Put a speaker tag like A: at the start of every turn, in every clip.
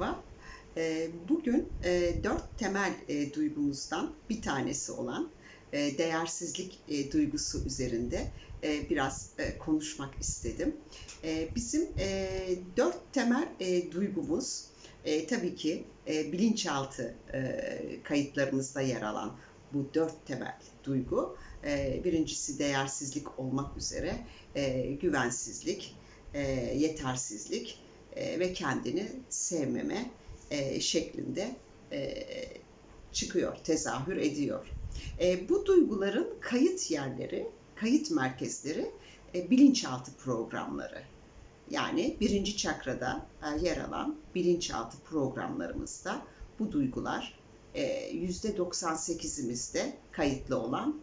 A: merhaba. Ee, bugün e, dört temel e, duygumuzdan bir tanesi olan e, değersizlik duygusu üzerinde biraz konuşmak istedim. Bizim dört temel duygumuz tabii ki bilinçaltı kayıtlarımızda yer alan bu dört temel duygu. Birincisi değersizlik olmak üzere güvensizlik, yetersizlik, e, ve kendini sevmeme e, şeklinde e, çıkıyor, tezahür ediyor. bu duyguların kayıt yerleri, kayıt merkezleri bilinçaltı programları. Yani birinci çakrada yer alan bilinçaltı programlarımızda bu duygular %98'imizde kayıtlı olan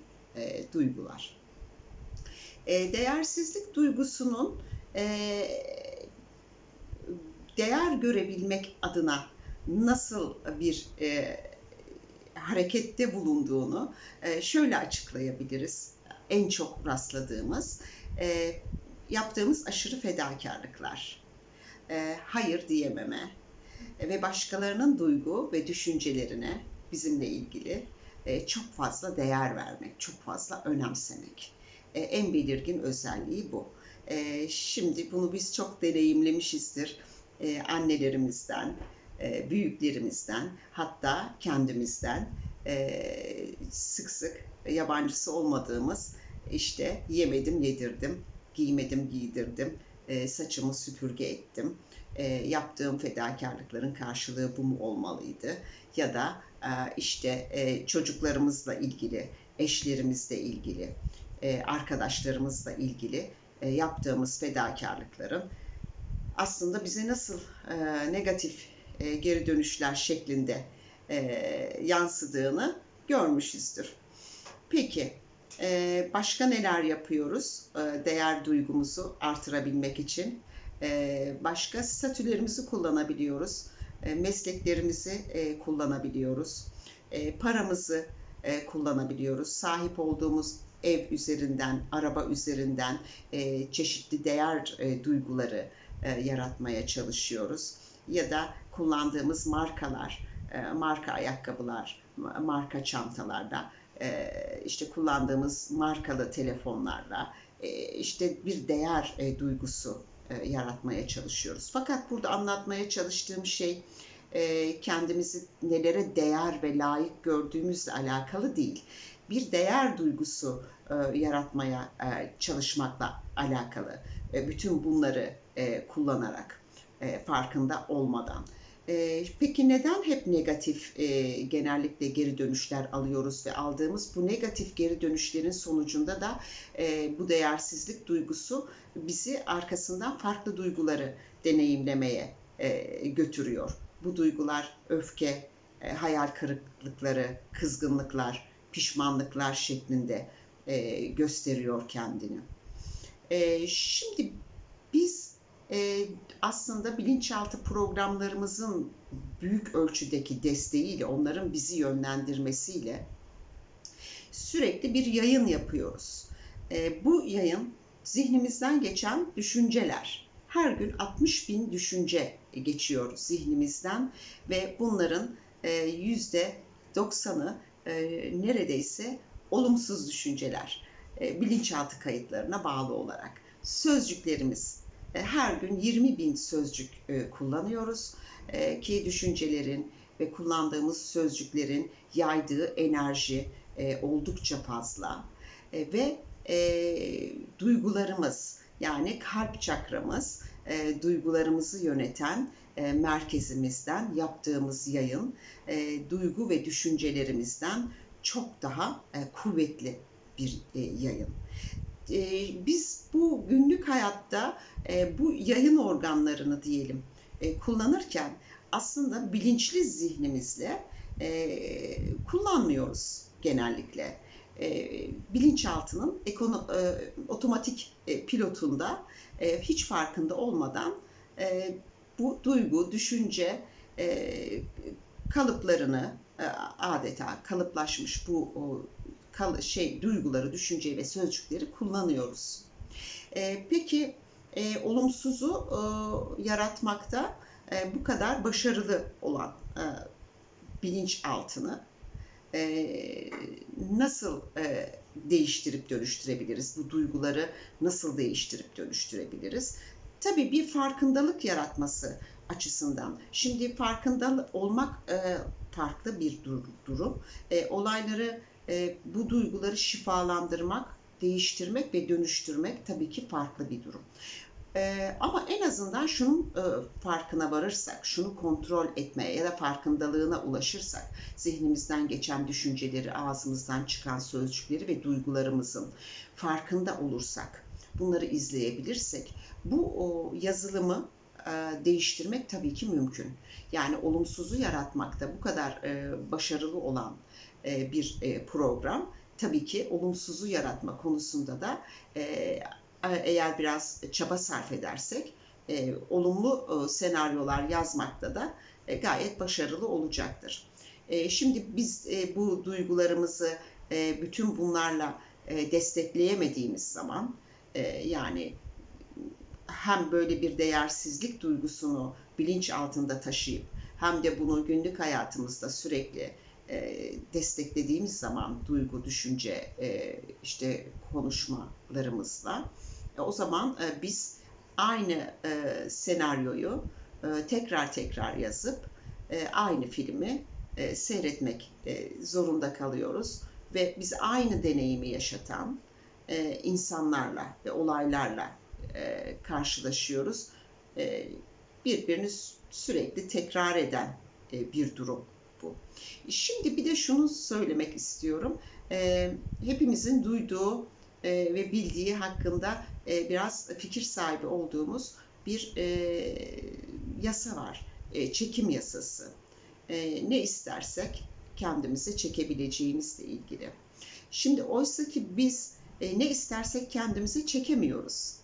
A: duygular. değersizlik duygusunun değer görebilmek adına nasıl bir e, harekette bulunduğunu e, şöyle açıklayabiliriz. En çok rastladığımız e, yaptığımız aşırı fedakarlıklar, e, hayır diyememe ve başkalarının duygu ve düşüncelerine bizimle ilgili e, çok fazla değer vermek, çok fazla önemsemek. E, en belirgin özelliği bu. E, şimdi bunu biz çok deneyimlemişizdir e, annelerimizden, e, büyüklerimizden, hatta kendimizden e, sık sık yabancısı olmadığımız işte yemedim yedirdim, giymedim giydirdim, e, saçımı süpürge ettim, e, yaptığım fedakarlıkların karşılığı bu mu olmalıydı? Ya da e, işte e, çocuklarımızla ilgili, eşlerimizle ilgili, e, arkadaşlarımızla ilgili e, yaptığımız fedakarlıkların aslında bize nasıl e, negatif e, geri dönüşler şeklinde e, yansıdığını görmüşüzdür. Peki e, başka neler yapıyoruz e, değer duygumuzu artırabilmek için? E, başka statülerimizi kullanabiliyoruz, e, mesleklerimizi e, kullanabiliyoruz, e, paramızı e, kullanabiliyoruz, sahip olduğumuz ev üzerinden, araba üzerinden e, çeşitli değer e, duyguları, e, yaratmaya çalışıyoruz. Ya da kullandığımız markalar, e, marka ayakkabılar, marka çantalarda, e, işte kullandığımız markalı telefonlarla işte bir değer duygusu yaratmaya çalışıyoruz. Fakat burada anlatmaya çalıştığım şey kendimizi nelere değer ve layık gördüğümüzle alakalı değil. Bir değer duygusu yaratmaya çalışmakla alakalı. Bütün bunları e, kullanarak e, farkında olmadan. E, peki neden hep negatif e, genellikle geri dönüşler alıyoruz ve aldığımız bu negatif geri dönüşlerin sonucunda da e, bu değersizlik duygusu bizi arkasından farklı duyguları deneyimlemeye e, götürüyor. Bu duygular öfke, e, hayal kırıklıkları, kızgınlıklar, pişmanlıklar şeklinde e, gösteriyor kendini. E, şimdi biz e, aslında bilinçaltı programlarımızın büyük ölçüdeki desteğiyle, onların bizi yönlendirmesiyle sürekli bir yayın yapıyoruz. E, bu yayın zihnimizden geçen düşünceler. Her gün 60 bin düşünce geçiyor zihnimizden ve bunların e, yüzde 90'ı e, neredeyse olumsuz düşünceler. E, bilinçaltı kayıtlarına bağlı olarak. Sözcüklerimiz her gün 20 bin sözcük e, kullanıyoruz e, ki düşüncelerin ve kullandığımız sözcüklerin yaydığı enerji oldukça fazla ve duygularımız yani kalp çakramız duygularımızı yöneten merkezimizden yaptığımız yayın duygu ve düşüncelerimizden çok daha kuvvetli bir yayın. Biz bu günlük hayatta e, bu yayın organlarını diyelim e, kullanırken aslında bilinçli zihnimizle e, kullanmıyoruz genellikle. Bilinçaltının ekono, otomatik pilotunda hiç farkında olmadan bu duygu, düşünce kalıplarını adeta kalıplaşmış bu kal, şey duyguları, düşünceyi ve sözcükleri kullanıyoruz. E, peki e, olumsuzu e, yaratmakta e, bu kadar başarılı olan e, bilinçaltını e, nasıl e, değiştirip dönüştürebiliriz? Bu duyguları nasıl değiştirip dönüştürebiliriz? Tabii bir farkındalık yaratması açısından. Şimdi farkında olmak e, farklı bir dur- durum. E, olayları, e, bu duyguları şifalandırmak, değiştirmek ve dönüştürmek tabii ki farklı bir durum. Ee, ama en azından şunun e, farkına varırsak, şunu kontrol etmeye ya da farkındalığına ulaşırsak, zihnimizden geçen düşünceleri, ağzımızdan çıkan sözcükleri ve duygularımızın farkında olursak, bunları izleyebilirsek, bu o, yazılımı e, değiştirmek tabii ki mümkün. Yani olumsuzu yaratmakta bu kadar e, başarılı olan e, bir e, program, tabii ki olumsuzu yaratma konusunda da e, eğer biraz çaba sarf edersek e, olumlu e, senaryolar yazmakta da e, gayet başarılı olacaktır. E, şimdi biz e, bu duygularımızı e, bütün bunlarla e, destekleyemediğimiz zaman e, yani hem böyle bir değersizlik duygusunu bilinç altında taşıyıp hem de bunu günlük hayatımızda sürekli e, desteklediğimiz zaman duygu, düşünce, e, işte konuşmalarımızla e, o zaman e, biz aynı e, senaryoyu e, tekrar tekrar yazıp e, aynı filmi e, seyretmek e, zorunda kalıyoruz ve biz aynı deneyimi yaşatan e, insanlarla ve olaylarla e, karşılaşıyoruz. E, birbirini sürekli tekrar eden e, bir durum bu. Şimdi bir de şunu söylemek istiyorum. E, hepimizin duyduğu e, ve bildiği hakkında e, biraz fikir sahibi olduğumuz bir e, yasa var. Çekim yasası. Ne istersek kendimize çekebileceğimizle ilgili. Şimdi oysa ki biz ne istersek kendimize çekemiyoruz.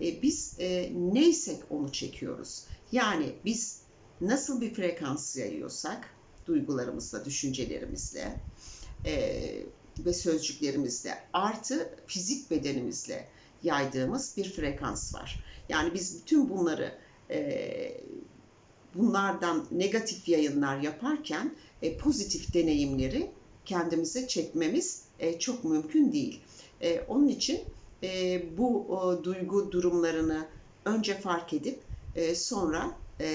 A: Biz e, neysek onu çekiyoruz. Yani biz nasıl bir frekans yayıyorsak duygularımızla, düşüncelerimizle e, ve sözcüklerimizle artı fizik bedenimizle yaydığımız bir frekans var. Yani biz bütün bunları e, bunlardan negatif yayınlar yaparken e, pozitif deneyimleri kendimize çekmemiz e, çok mümkün değil. E, onun için e, bu o, duygu durumlarını önce fark edip e, sonra e,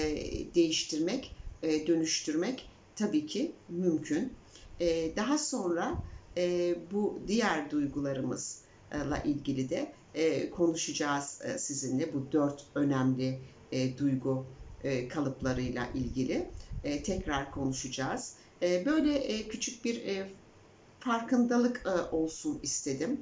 A: değiştirmek, e, dönüştürmek tabii ki mümkün. E, daha sonra e, bu diğer duygularımızla ilgili de e, konuşacağız e, sizinle bu dört önemli e, duygu e, kalıplarıyla ilgili e, tekrar konuşacağız. E, böyle e, küçük bir e, farkındalık e, olsun istedim.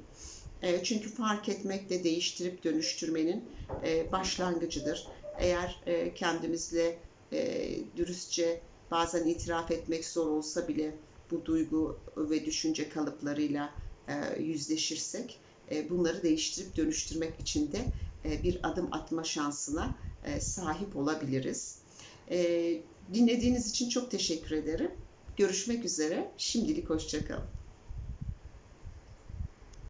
A: E, çünkü fark etmek de değiştirip dönüştürmenin e, başlangıcıdır. Eğer e, kendimizle e, dürüstçe bazen itiraf etmek zor olsa bile bu duygu ve düşünce kalıplarıyla e, yüzleşirsek e, bunları değiştirip dönüştürmek için de e, bir adım atma şansına sahip olabiliriz. Dinlediğiniz için çok teşekkür ederim. Görüşmek üzere. Şimdilik hoşçakalın.